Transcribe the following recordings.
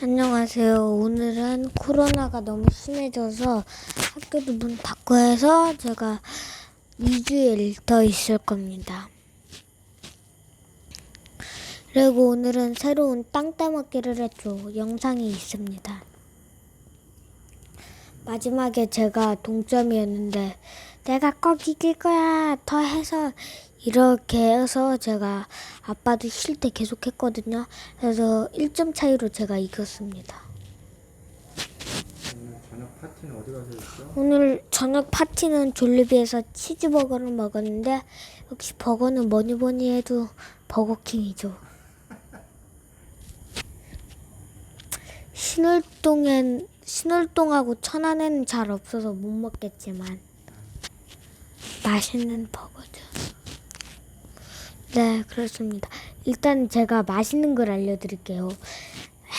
안녕하세요. 오늘은 코로나가 너무 심해져서 학교도 문 닫고 해서 제가 2주일 더 있을 겁니다. 그리고 오늘은 새로운 땅 따먹기를 했죠. 영상이 있습니다. 마지막에 제가 동점이었는데 내가 꼭 이길 거야 더 해서 이렇게 해서 제가 아빠도 쉴 때 계속 했거든요. 그래서 1점 차이로 제가 이겼습니다. 오늘 저녁 파티는 어디 가서 했어? 오늘 저녁 파티는 졸리비에서 치즈버거를 먹었는데 역시 버거는 뭐니 뭐니 해도 버거킹이죠. 신월동엔 신월동하고 천안에는 잘 없어서 못 먹겠지만 맛있는 버거죠. 네, 그렇습니다. 일단 제가 맛있는 걸 알려드릴게요.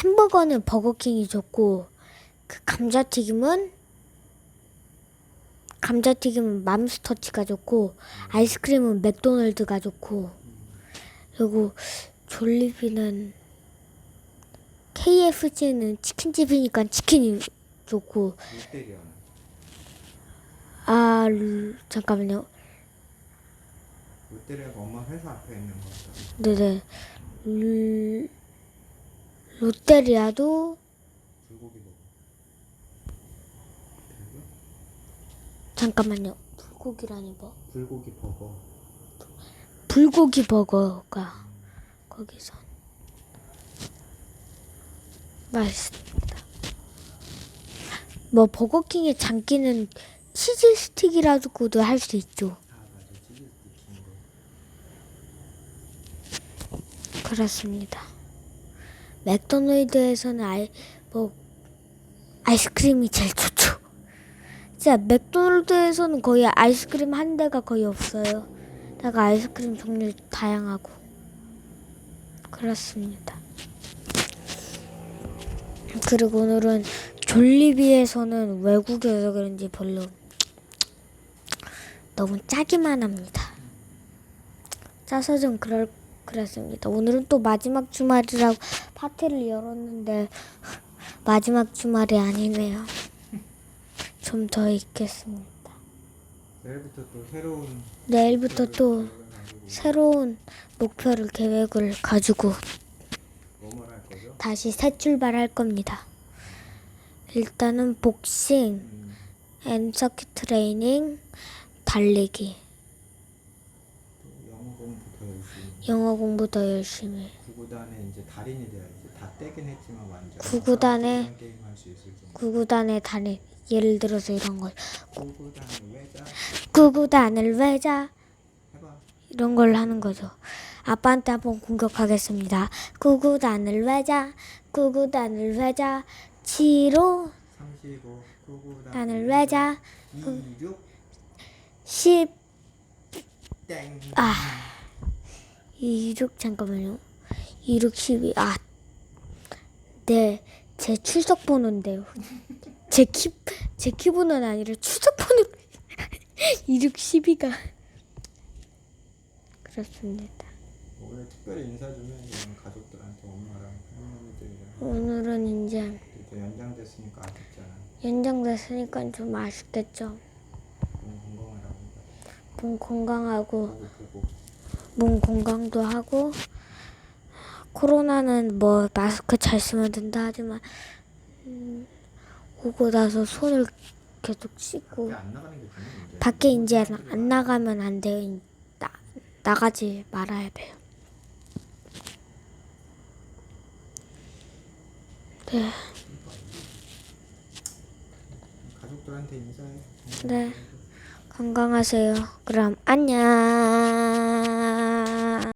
햄버거는 버거킹이 좋고 그 감자튀김은 감자튀김은 맘스터치가 좋고 아이스크림은 맥도날드가 좋고 그리고 졸리비는 KFC는 치킨집이니까 치킨이 좋고 아 루- 잠깐만요 롯데리아가 엄마 회사 앞에 있는 거 같아. 네네 루- 롯데리아도 불고기 먹어. 잠깐만요 불고기라니 뭐 불고기 버거. 불고기 버거가 거기서 맛있습니다. 뭐 버거킹의 장기는 치즈 스틱이라고도 할 수 있죠. 아 맞아 치즈 스틱인 거. 그렇습니다. 맥도날드에서는 아이 뭐 아이스크림이 제일 좋죠. 진짜 맥도날드에서는 거의 아이스크림 한 대가 거의 없어요. 다가 아이스크림 종류 다양하고 그렇습니다. 그리고 오늘은 졸리비에서는 외국에서 그런지 별로 너무 짜기만 합니다. 짜서 좀 그럴 그랬습니다. 오늘은 또 마지막 주말이라고 파티를 열었는데 마지막 주말이 아니네요. 좀 더 있겠습니다. 내일부터 또 새로운 내일부터 또 새로운 목표를 계획을 가지고 뭐뭘 할 거죠? 다시 새 출발할 겁니다. 일단은 복싱, 음, 앤 서킷 트레이닝, 달리기, 공부 더 열심히. 영어 공부 더 열심히. 구구단에 이제 달인이 돼야지. 다 떼긴 했지만 완전. 구구단에 게임 할 수 있을 정도. 구구단의 달인. 예를 들어서 이런 거. 구구단 외자 구구단을 외자. 해봐. 이런 걸 하는 거죠. 아빠한테 한번 공격하겠습니다. 구구단을 외자, 구구단을 외자, 치로 35 구구단 단을 외자, 26 10, 땡. 아, 26, 잠깐만요. 26, 12, 아, 네, 제 출석 번호인데요. 제 키, 제 키번호는 아니라 출석 번호 26, 12가. 그렇습니다. 오늘 특별히 인사 좀 해. 이런 가족들한테 엄마랑 할머니들이랑. 오늘은 이제 연장됐으니까 아쉽잖아. 연장됐으니까 좀 아쉽겠죠. 몸 건강하라고. 몸 건강하고. 몸 건강도 하고 코로나는 뭐 마스크 잘 쓰면 된다 하지만 음, 오고 나서 손을 계속 씻고 밖에. 이제. 안 나가면 안 돼요. 나, 나가지 말아야 돼요. 네, 가족들한테 인사해. 네. 건강하세요. 그럼 안녕.